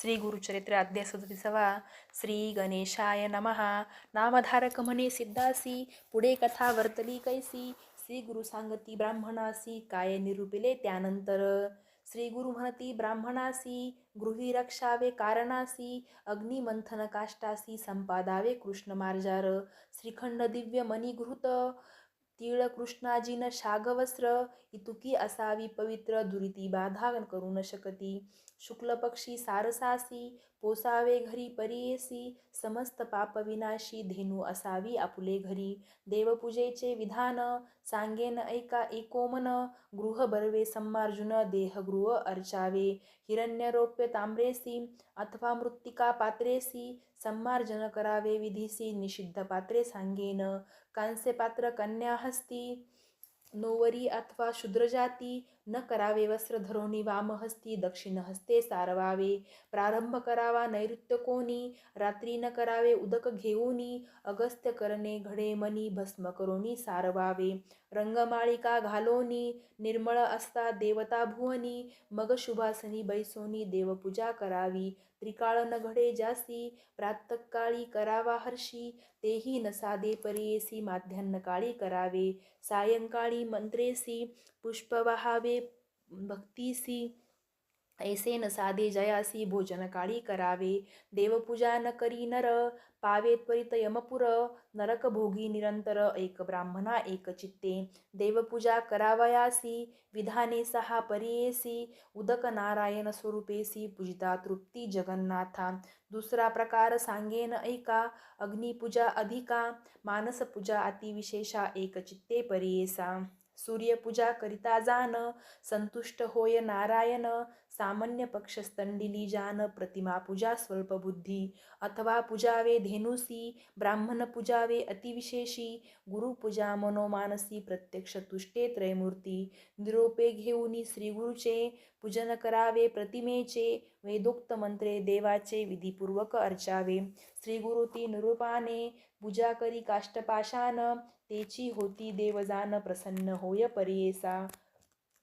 श्री गुरुचरित्र अध्याय श्री गणेशाय नमः। नामधारक म्हणे सिद्धासी। पुढे कथा वर्तली कैसी श्री गुरु सांगती ब्राह्मणासी। काय निरूपिले त्यानंतर। श्री गुरु म्हणती ब्राह्मणासी। गृही रक्षावे कारणासी। अग्निमंथन काष्टासी। संपादावे कृष्ण श्रीखंड दिव्य मणिघृत तीळ कृष्णाजीन शागवस्त्र इतुकी असावी पवित्र दुरिती बाधा करू न शकती. शुक्लपक्षी सारसासी पोसावे घरी परियेसी समस्त पाप विनाशी धेनू असावी आपुले घरी. देवपूजेचे विधान सांगेन ऐका एकोमन गृह बर्वे सम्मार्जुन देहगृह अर्चावे. हिरण्यरोप्य तांब्रेसी अथवा मृत्तिका पात्रेसी सम्मार्जन करावे विधीसी निषिद्ध पात्रे सांगेन. कांस्य पात्र कन्या हस्ती नोवरी अथवा शूद्रजाती न करावे वस्त्र धरोनी वामहस्ती दक्षिण हस्ते सारवावे। प्रारंभ करावा नैऋत्य कोणी रात्री न करावे उदक घेऊनी अगस्त्य करणे घडे मनी भस्म करोनी सारवावे। रंगमाळिका घालोनी निर्मळ असता देवता भुवनी मग शुभासनी बैसोनी देवपूजा करावी। त्रिकाळ न घडे जासी प्रातकाळी करावा हर्षी तेही न साधे परियेसी माध्यान्न काळी करावे। सायंकाळी मंत्रेसी पुष्प वहावे भक्तीसी ऐसे न साधे जयासी भोजन काळी करावे। देवपूजा न करी नर पावे त्वरित यमपुर नरक भोगी निरंतर एक ब्राह्मणा एक चित्ते। देवपूजा करावयासी विधाने सहा परियेसी उदक नारायण स्वरूपेसी पूजिता तृप्ती जगन्नाथा। दुसरा प्रकार सांगेन ऐका अग्निपूजा अधिका मानसपूजा अतिविशेषा एक चित्ते परियेसा। सूर्यपूजा करिता जाण संतुष्ट होय नारायण सामान्य पक्ष स्तंडिली जान प्रतिमा पूजा स्वल्पबुद्धी अथवा पूजावे धेनुसी ब्राह्मण पूजावे अतिविशेषी गुरुपूजा मनोमानसी प्रत्यक्ष तुष्टे त्रयमूर्ती निरोपे घेऊनी श्रीगुरुचे पूजन करावे प्रतिमेचे वेदोक्त मंत्रे देवाचे विधीपूर्वक अर्चावे श्रीगुरु ती निरूपाने पूजा करी काष्टपाशान तेची होती देवजान प्रसन्न होय परियेसा.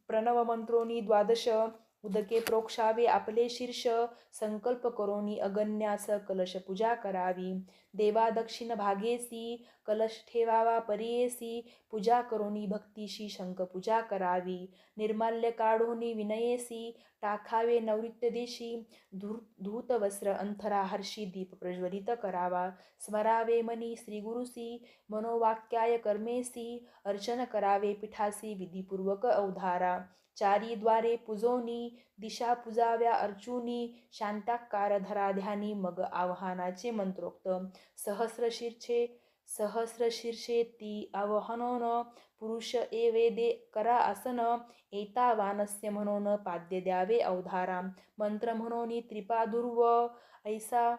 प्रणव मंत्रोनी द्वादश उदके प्रोक्षावे आपले शीर्ष संकल्प करोनी अगन्यास कलश पूजा करावी. देवा दक्षिण भागेसी कलश ठेवावा परियेसी पूजा करोनी भक्तीशी शंख पूजा करावी. निर्माल्य काढोनी विनयेसी टाकावे नैऋत्य देशी धू धूत वस्त्र अंथरा हर्षी दीप प्रज्वलित करावा. स्मरावे मनी श्रीगुरुसी मनोवाक्याय कर्मेसी अर्चन करावे पिठासी विधीपूर्वक अवधारा. चारीद्वारे पुजोनी दिशा पुजाव्या अर्जुनी शांताकार मग आव्हानाचे मंत्रोक्त. सहस्रशीर्षे सहस्रशीर्षे ती आवाहनोन पुरुष ए वेदे करा आसन एता वानस्य म्हणून पाद्य द्यावे अवधारा. मंत्र म्हणून त्रिपादुर्व ऐसा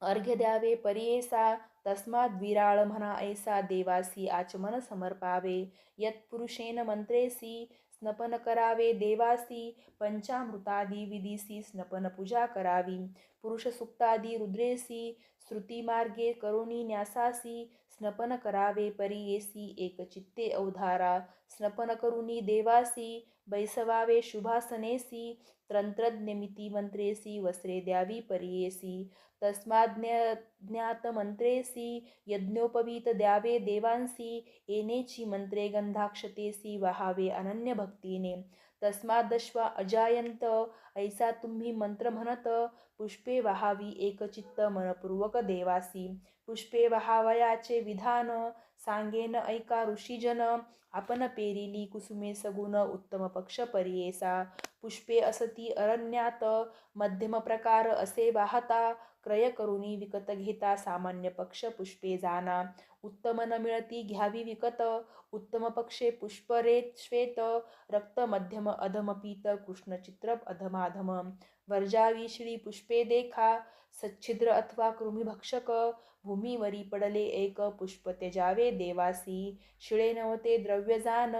अर्घ्य द्यावे परियेसा तस्माद् विराळ म्हणा ऐसा देवासी आचमन समर्पावे. यत्पुरुषेन मंत्रेसी स्नपन करावे देवासी पंचामृतादी विधीसी स्नपन पूजा करावी. पुरुष सुक्तादी रुद्रेसी श्रुतीमार्गे करुणी न्यासासी स्नपन करावे परियेसी एकचित्ते अवधारा. स्नपन करुणी देवासी बैसवावे शुभासनेसी तंत्रज्ञमिती मंत्रेसी वस्त्रे द्यावी परियेसी तस्माज्ञ ज्ञात यज्ञोपवीत द्यावे देवांसी येनेची मंत्रे गंधाक्षतेसी वहावे अनन्य भक्तीने तस्मादश्वा अजायंत ऐसा तुम्ही मंत्र म्हणत पुष्पे वहावी एकचित्त मनपूर्वक देवासी पुष्पे वहावयाचे विधान सांगेन ऐका ऋषीजन आपण पेरिली कुसुमे सगुण उत्तम पक्ष परियेसा. पुष्पे असती अरण्यात मध्यम प्रकार असे वाहता क्रय करुनी विकत घेता सामान्य पक्ष पुष्पे जाना. उत्तम न मिळती घ्यावी विकत उत्तम पक्षे पुष्परे श्वेत रक्त मध्यम अधम पीत कृष्णचित्र अधमाधम. वर्जावी श्री पुष्पे देखा सच्छिद्र अथवा कृमिभक्षक भूमीवरी पडले एक पुष्प त्यजावे देवासी शिळे नवते द्रव्यजान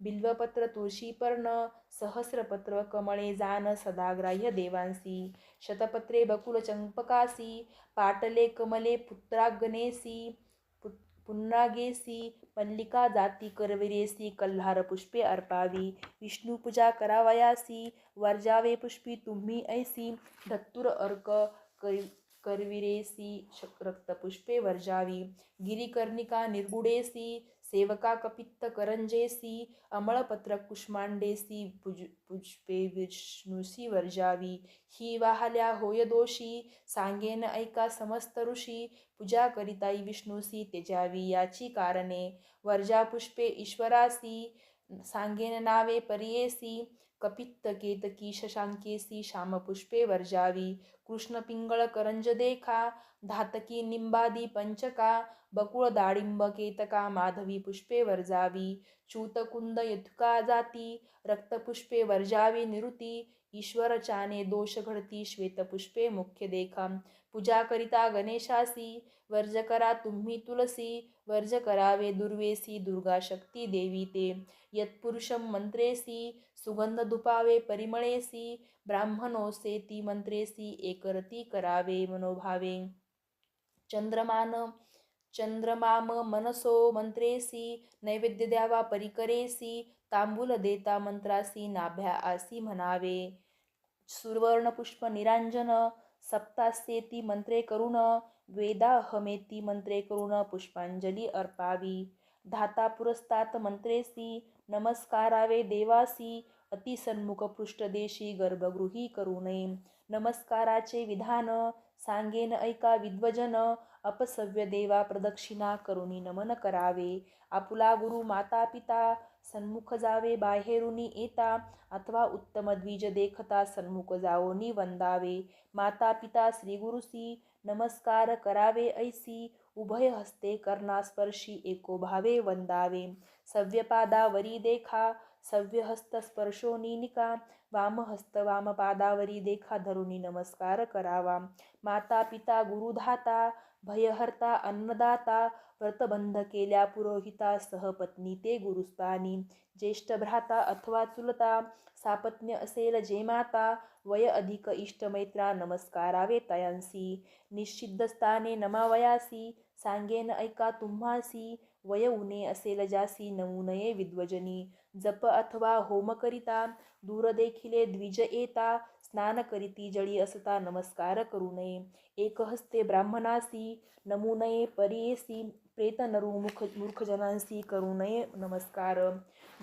बिल्वपत्र तुळशीपर्ण सहस्रपत्र कमळे जान सदाग्राह्य देवांसी शतपत्रे बकुल चंपकासी पाटले कमले पुत्राग्नेसी पुन्नागेसी, मल्लिका जाती करविरेसी, कल्हार पुष्पे अर्पावी, विष्णू पूजा करावयासी, वर्जावे पुष्पी तुम्ही ऐसी, धत्तुर अर्क करी, करविरेसी रक्तपुष्पे वर्जावी, गिरिकर्णिका निर्गुडेसी सेवका कपित्त करंजेसी अमळपत्र कुष्मांडेसी पुज पुष्पे विष्णुसी वर्जावी ही वाहल्या होय दोषी सांगेन ऐका समस्त ऋषी पूजा करिताई विष्णुसी तेजावी याची कारणे वर्जा पुष्पे ईश्वरासी सांगेन नावे परियेसी कपित्तकेतकी शशांकेसी श्यामपुष्पे वर्जावी कृष्णपिङ्गळकरञ्जदेखा धातकी निम्बादी पंचका बकुळ माधवी पुष्पे वर्जावी चूतकुन्द यथुका जाती रक्तपुष्पे वर्जावी निरुती ईश्वरचाने दोषघडती श्वेतपुष्पे मुख्यदेखा पूजाकरिता गणेशासी वर्ज करा तुम्ही तुलसी वर्ज करावे दुर्वेसी दुर्गा शक्ती देवी ते यत्पुरुषं मंत्रेसी सुगंध दुपावे परिमळेसी ब्राह्मणोसे ती मंत्रेसी एकरती करावे मनोभावे. चंद्रमान चंद्रमाम मनसो मंत्रेसी नैवेद्य द्यावा परिकरेसी तांबूल देता मंत्रासी नाभ्या आसी म्हणावे. सुवर्णपुष्प निरांजन सप्तास्येती मंत्रे करुण वेदाहमेति मंत्रे करुण पुष्पांजली अर्पावी। धाता पुरस्तात मंत्रेसी नमस्कारावे देवासी अतिसन्मुख पृष्ठदेशी गर्भगृही करू नये नमस्काराचे विधान सांगेन ऐका विद्वजन अपसव्य देवा प्रदक्षिणा करुणी नमन करावे। आपुला गुरु माता पिता सन्मुख जावे बाहेरुनी येता अथवा उत्तम द्विज देखता सन्मुख जाओनी वंदावे। माता पिता श्रीगुरुसी नमस्कार करावे ऐसी उभय हस्ते कर्णास्पर्शी एको भावे वंदावे सव्यपादावरी देखा सव्यहस्त स्पर्शो निका वामहस्त वामपादावरी देखा धरुणी नमस्कार करावा. माता पिता गुरुधाता भयहर्ता अन्नदाता व्रतबंध केल्या पुरोहिता सहपत्नी ते गुरुस्थानी. ज्येष्ठ भ्राता अथवा चुलता सापत्न्य असेल जे माता वय अधिक इष्टमैत्रा नमस्कारावे तयांसी. निश्चिद्ध स्थाने नमावयासी सांगेन ऐका तुम्हासी वय उने असेल जासी नमुनये विद्वजनी. जप अथवा होम करिता दूर देखिले द्विज येता स्नान करीती जळी असता नमस्कार करू नये. एकहस्ते ब्राह्मणासी नमू नये परियेसी प्रेत नरू मुख मूर्खजनांसी करू नये नमस्कार.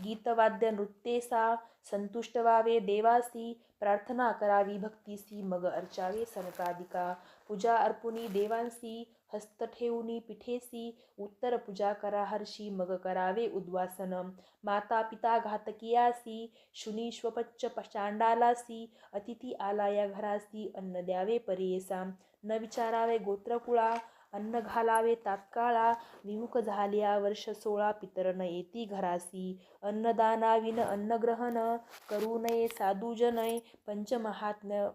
गीतवाद्य नृत्येसा संतुष्ट व्हावे देवासी प्रार्थना करावी भक्तीसी मग अर्चावे सनकादिका. पूजा अर्पुनी देवांसी हस्त ठेवुनी पिठेसी उत्तर पूजा करा हर्षी मग करावे उद्वासन माता पिता घातकियासी शुनी श्वपच्च अतिथी आला या घरासी अन्न द्यावे परियेसा न विचारावे गोत्रकुळा अन्न घालावे तात्काळा विमुख झाल्या वर्ष सोळा पितर न येती घरासी. अन्नदानाविन अन्नग्रहण करू नये साधुजनय पंचमहात्म्य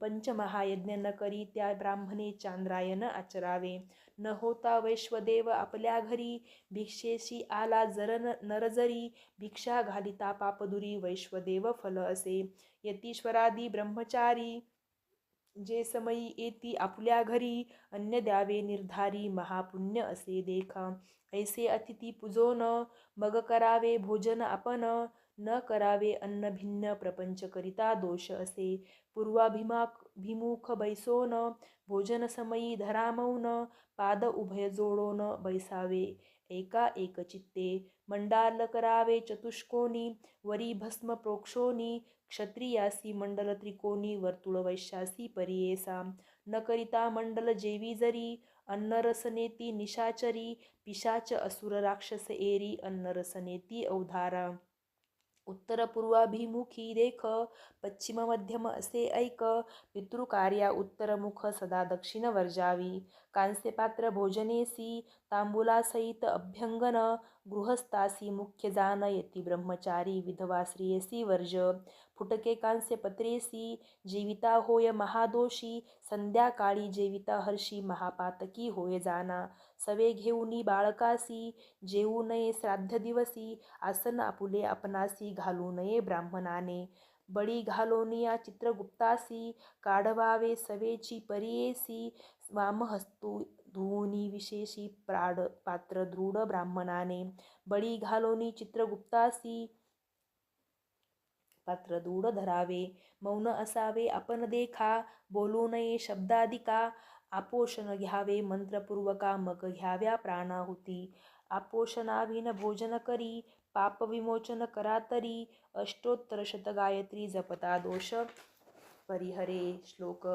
पंचमहायज्ञ न करी त्या ब्राह्मणे चांद्रायन आचरावे. न होता वैश्वदेव आपल्या घरी भिक्षेशी आला जर नरजरी भिक्षा घालिता पापदुरी वैश्वदेव फल असे. यतीश्वरादी ब्रह्मचारी जे समयी येती आपल्या घरी अन्य द्यावे निर्धारी महापुण्य असे देखा. ऐसे अतिथी पूजोन मग करावे भोजन आपण न करावे अन्न भिन्न प्रपंच करिता दोष असे. पूर्वाभिमाक भिमुख बैसोन भोजन समयी पाद उभय जोडोन बैसावे. एका एकचित्ते मंडाल करावे चतुष्कोनी वरी भस्म प्रोक्षोनी क्षत्रियासी मंडल त्रिकोणी वर्तुळ वैश्यासी परियेसा. न करिता मंडल जेवी जरी अन्नरसनेती निशाचरी पिशाच असुर राक्षस एरी अन्नरसनेती अवधारा उत्तर पूर्वाभिमुखी देख पश्चिम मध्यम असे ऐक पितृकार्या उत्तरमुख सदा दक्षिण वर्जावी. कांस्यपात्र भोजनेसी तांबुलासहित अभ्यंगन गृहस्थासी मुख्य जान ब्रह्मचारी विधवा स्त्रियसी वर्ज. फुटके कांस्य पत्रेसी जीविता होय महादोषी संध्याकाळी जेविता हर्षी महापातकी होय जाना. सवे घेऊनी बाळकासी जेऊ नये श्राद्ध दिवसी आसन आपुले आपणासी घालू नये ब्राह्मणाने. बळी घालोनिया चित्रगुप्तासी काढवावे सवेची परियेसी. वामहस्तू धुवनी विशेषी प्राड पात्र दृढ ब्राह्मणाने. बळी घालोनी चित्रगुप्तासी पात्र दृढ धरावे. मौन असावे आपण देखा बोलू नये शब्दादिका. आपोषण घ्यावे मंत्रपूर्वका मग घ्याव्या प्राणाहुती. आपोषणाविन भोजन करी पापविमोचन करा तरी अष्टोत्तर शतगायत्री जपता दोष. परिहरे श्लोक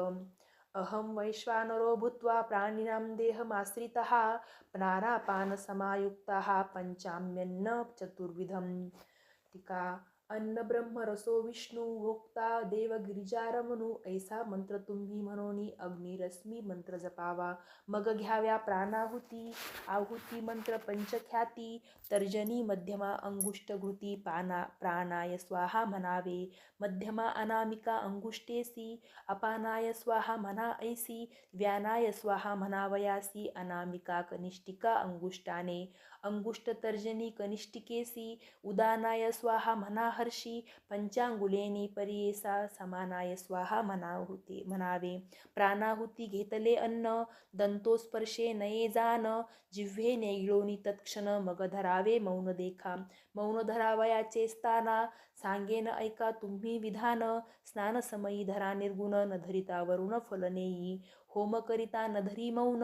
अहं वैश्वानरो भूत्वा प्राणिनां देहमाश्रितः प्राणापानसमायुक्तः पञ्चाम्यन्न चतुर्विधं टीका अन्न ब्रह्म रसो विष्णू भोक्ता देव गिरिजारमणू ऐसा मंत्र तुम्ही म्हणोनी अग्निरश्मी मंत्र जपावा. मग घ्याव्या प्राणाहुती आहुती मंत्र पंचख्याती तर्जनी मध्यमा अंगुष्ट घृती पाना प्राणाय स्वाहा म्हणावे. मध्यमा अनामिका अंगुष्टेसी अपानाय स्वाहा म्हणा ऐसी व्यानाय स्वाहा म्हणावयासी अनामिका कनिष्ठिका अंगुष्टाने. अंगुष्टतर्जनी कनिष्ठिकेसी उदानाय स्वाहा मनाहर्षी पंचांगुलेनी परियेसा समानाय स्वाहा मनाहुते म्हणावे प्राणाहुती घेतले अन्न दंतोस्पर्शे नये जान जिव्हे नेगिळोनी तत्क्षण मग धरावे मौन देखा। मौन धरावयाचे स्थाना सांगेन ऐका तुम्ही विधान स्नानसमयी धरा निर्गुण न धरिता वरुण फलनेयी होम करिता न मौन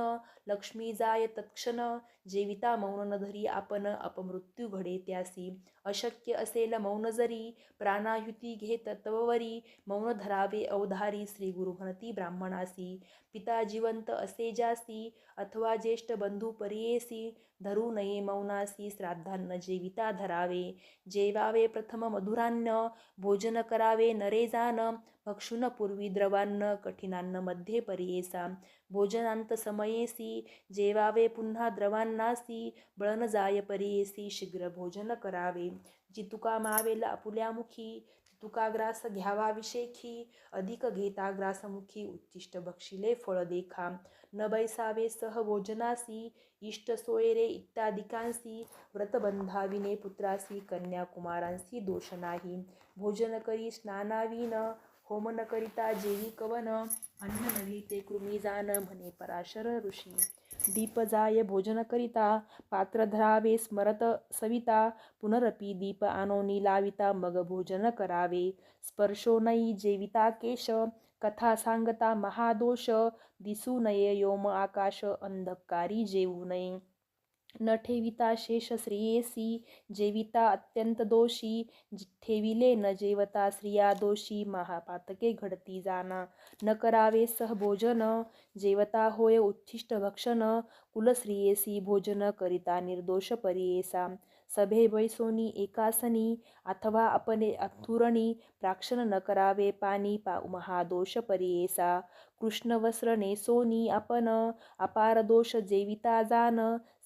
लक्ष्मी जाय तत्क्षण जेविता मौन न धरी आपण अपमृत्यू घडे त्यासी. अशक्य असेल मौन जरी प्राणायुती घेत तववरी मौन धरावे अवधारी श्री गुरु म्हणती ब्राह्मणासी. पिता जिवंत असे जासी अथवा ज्येष्ठ बंधू परियेसी धरू नये मौनासी श्राद्धान्न जेविता धरावे. जेवावे प्रथम मधुरान्न भोजन करावे नरे जान भक्षुन पूर्वी द्रवान्न कठीणान्नमध्ये परियेसा भोजनांत समयेसी जेवावे पुन्हा द्रवांनासी बळन जाय परियेसी शीघ्र भोजन करावे। जितुका मावेल आपुल्यामुखी तुका ग्रास घ्यावा विशेखी अधिक घेता ग्रासमुखी उच्चिष्ट बक्षिले फळ देखा। न बैसावे सह भोजनासी इष्ट सोयरे इत्यादिकांसी व्रतबंधाविने पुत्रासी कन्याकुमारांसी दोष नाही। भोजन करी स्नानाविन होम न करिता जेवी कवन। अन्न नवी ते कृमी जाण म्हणे पराशर ऋषी. दीप जाय भोजन करिता पात्र धरावे स्मरत सविता पुनरपी दीप आनोनी लाविता मग भोजन करावे. स्पर्शो नयी जेविता केश कथा सांगता महादोष दिसू नये योम आकाश अंधकारी जेवू नये. न ठेविता शेष श्रियेसी जेविता अत्यंत दोषी ठेविले न जेवता स्त्रिया दोषी महापातके घडती जाना. न करावे सह भोजन जेवता होय उच्छिष्ट भक्षण कुलश्रियेसी भोजन करिता निर्दोष परियेसा. सभे बैसोनी एकासनी अथवा अपने अथुरणी प्राक्षण न करावे पाणी पा महादोष परियेसा. कृष्ण वस्त्र नेसोनी आपण अपार दोष जेविता जान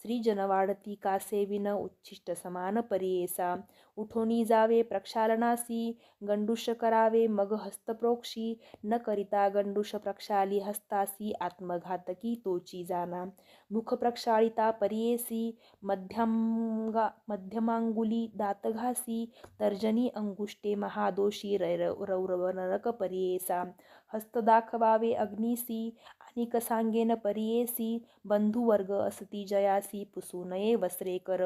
स्त्रीजन वाढती कासे विन उच्छिष्ट समान परियेसा। उठोनी जावे प्रक्षालनासी गंडुष करावे मग हस्तप्रोक्षी। न करिता गंडुष प्रक्षाली हस्तासी आत्मघातकी तोची जाना। मुख प्रक्षाळिता परियेसी मध्यमगा मध्यमांगुली दातघासी तर्जनी अंगुष्टे महादोषी रैर रौरव नरक परियेसा। हस्त दाखवावे अग्निसी आणि सांगेन परियेसी बंधुवर्ग असती जयासी पुसू नये वस्त्रे कर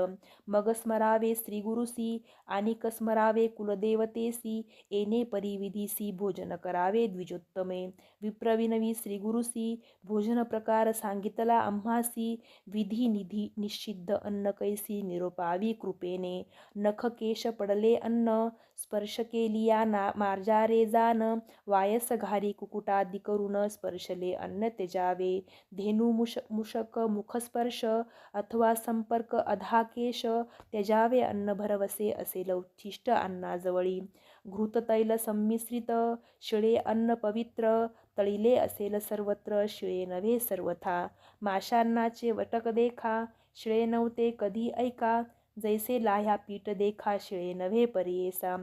मग स्मरावे श्रीगुरुसी आणि स्मरावे कुलदेवतेसी येणे परिविधीसी भोजन करावे द्विजोत्तमे. विप्रविनवी श्रीगुरुसी भोजन प्रकार सांगितला आम्हासी विधी निधी निषिद्ध अन्न कैसी निरोपावी कृपेने. नख केश पडले अन्न स्पर्श केलिया ना मार्जारे जान वायस घारी कुकुटादी करून स्पर्शले अन्न त्यजावे। धेनू मुश मुषक मुखस्पर्श अथवा संपर्क अधाकेश त्यजावे अन्न भरवसे असेल उच्छिष्ट अन्नाजवळी। घृततैल संमिश्रित शिळे अन्न पवित्र तळिले असेल सर्वत्र शिळे नव्हे सर्वथा। माशांनाचे वटक देखा शिळे नव्हते कधी ऐका। जैसे लाह्या पीठ देखा शिळे नव्हे परियेसा।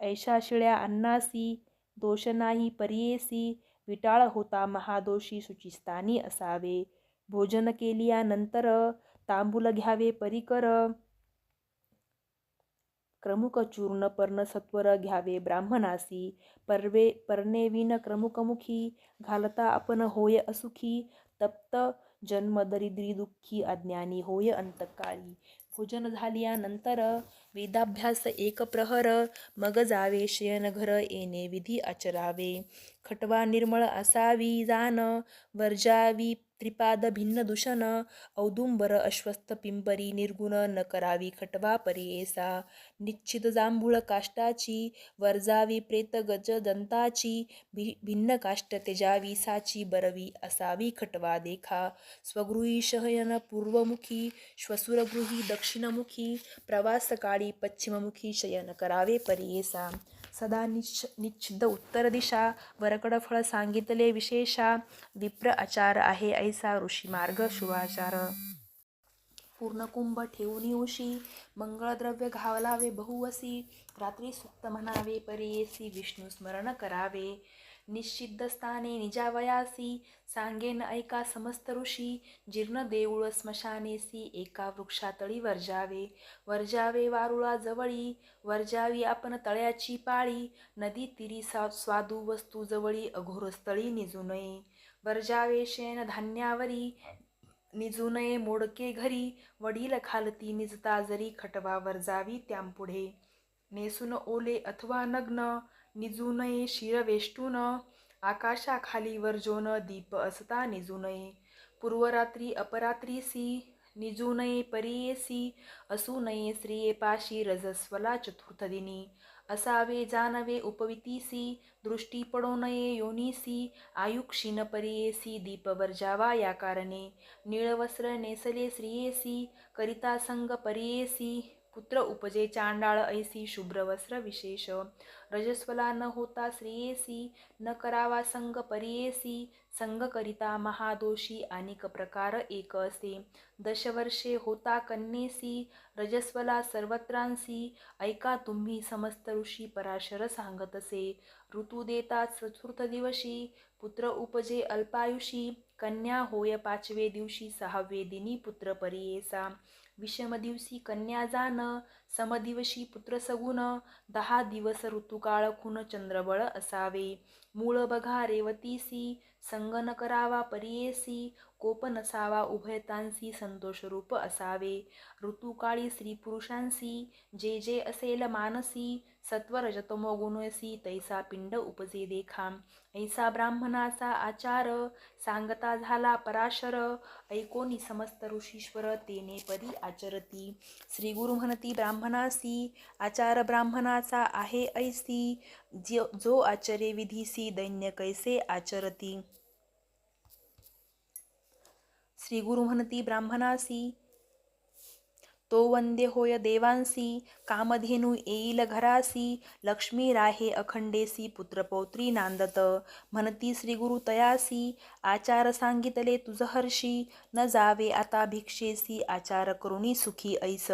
ऐशा शिळ्या अन्नासी दोष नाही परियेसी। विटाळ होता महादोषी शुचिस्थानी असावे. भोजन केल्यानंतर तांबूल घ्यावे परिकर क्रमुक चूर्ण पर्ण सत्वर घ्यावे ब्राह्मणासी परवे पर्णेविन क्रमुकमुखी घालता आपण होय असुखी तप्त जन्म दरिद्री दुःखी अज्ञानी होय अंतकाळी भोजन झाल्यानंतर वेदाभ्यास एक प्रहर मग जावे शयनघर येणे विधी आचरावे. खटवा निर्मळ असावी जान वर्जावी त्रिपाद भिन्न दूषण औदुंबर अश्वस्थ पिंपरी निर्गुण न करावी खटवा परियेसा. निश्चित जांभूळ काष्टाची वर्जावी प्रेत गज दंताची भि भिन्न काष्ट तेजावी साची बरवी असावी खटवा देखा. स्वगृही शयन पूर्वमुखी श्वसुरगृही दक्षिणमुखी प्रवासकाळी पश्चिममुखी शयन करावे परियेसा. सदा निश्च निश्चिद्ध उत्तर दिशा वरकडफळ सांगितले विशेषा विप्र आचार आहे ऐसा ऋषी मार्ग शुभाचार. पूर्णकुंभ ठेवून उशी मंगळद्रव्य घावलावे बहुवसी रात्री सुक्त म्हणावे परियेसी विष्णू स्मरण करावे. निश्चिद्ध स्थाने निजावयासी सांगेन ऐका समस्त ऋषी जीर्ण देऊळ स्मशानेसी एका वृक्षातळी वर्जावे. वर्जावे वारुळा जवळी वर्जावी आपण तळ्याची पाळी नदी तिरी सा स्वादू वस्तू जवळी अघोरस्थळी निजू नये वर्जावे शेण धान्यावरी निजू नये मोडके घरी वडील खालती निजता जरी खटवा वर्जावी त्यांपुढे नेसून ओले अथवा नग्न निजू नये शिरवेष्टून आकाशाखाली वर्जोन दीप असता निजू नये पूर्वरात्री अपरात्रीसी निजू नये परियेसी असू नये स्त्रियेपाशी रजस्वला चतुर्थदिनी. असावे जानवे उपवितीसी दृष्टी पडो नये योनीसी आयुक्षीन परियेसी दीपवर्जावा या कारणे. निळवस्त्र नेसले स्त्रियेसी करिता संग परियेसी पुत्र उपजे चांडाळ ऐसी शुभ्रवस्त्र विशेष. रजस्वला न होता श्रेयसी न करावा संग परियेसी संग करिता महादोषी अनेक प्रकार एक असे. दशवर्षे होता कन्येसी रजस्वला सर्वत्रांसी ऐका तुम्ही समस्त ऋषी पराशर सांगत असे ऋतू देता चतुर्थ दिवशी पुत्र उपजे अल्पायुषी कन्या होय पाचवे दिवशी सहावे दिनी पुत्र परियेसा. विषमदिवसी कन्या जान समदिवशी पुत्र सगुण दहा दिवस ऋतुकाळ खुन चंद्रबळ असावे. मूळ बघा रेवतीसी संगन करावा परियेसी कोप नसावा उभयतांसी संतोषरूप असावे. ऋतुकाळी स्त्री पुरुषांसी जे जे असेल मानसी सत्वर जतमो गुणसी तैसा पिंड उपजे देखाम ऐसा ब्राह्मणाचा आचार सांगता झाला पराशर ऐकोनी समस्त ऋषीश्वर तेने परी आचरती. श्रीगुरु म्हणती ब्राह्मणासी आचार ब्राह्मणाचा आहे ऐसी जो जो आचरे विधीसी दैन्य कैसे आचरती? श्रीगुरु म्हणती ब्राह्मणासी तो वंद्य होय देवांसी कामधेनू येईल घरासी लक्ष्मी राहे अखंडेसी पुत्रपौत्री नांदत. म्हणती श्री गुरु तयासी आचार सांगितले तुझ हर्षी न जावे आता भिक्षेसी आचार करुणी सुखी ऐस.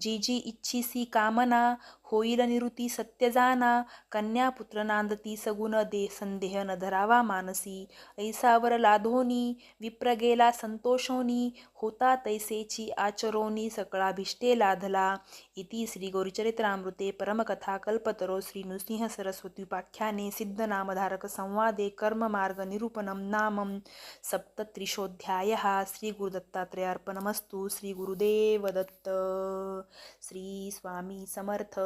जी जी इच्छिसी कामना होईल निरुती सत्य जाना कन्या पुत्र नांदती सगुण दे संदेह न धरावा मानसी. ऐसावर लाधोनी विप्र गेला संतोषोनी होता तैसेची आचरोनी सकळाभिष्टे लाधला. इति श्रीगौरीचरित्रामृते परमकथा कल्पतरो श्री नृसिंह सरस्वतीपाख्याने सिद्धनामधारक संवादे नामं. सप्तत्रिशोऽध्यायः. श्री श्रीगुरुदेवदत्त श्री गुरुदेव दत्त श्री स्वामी समर्थ.